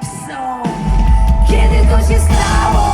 psom Kiedy to się stało?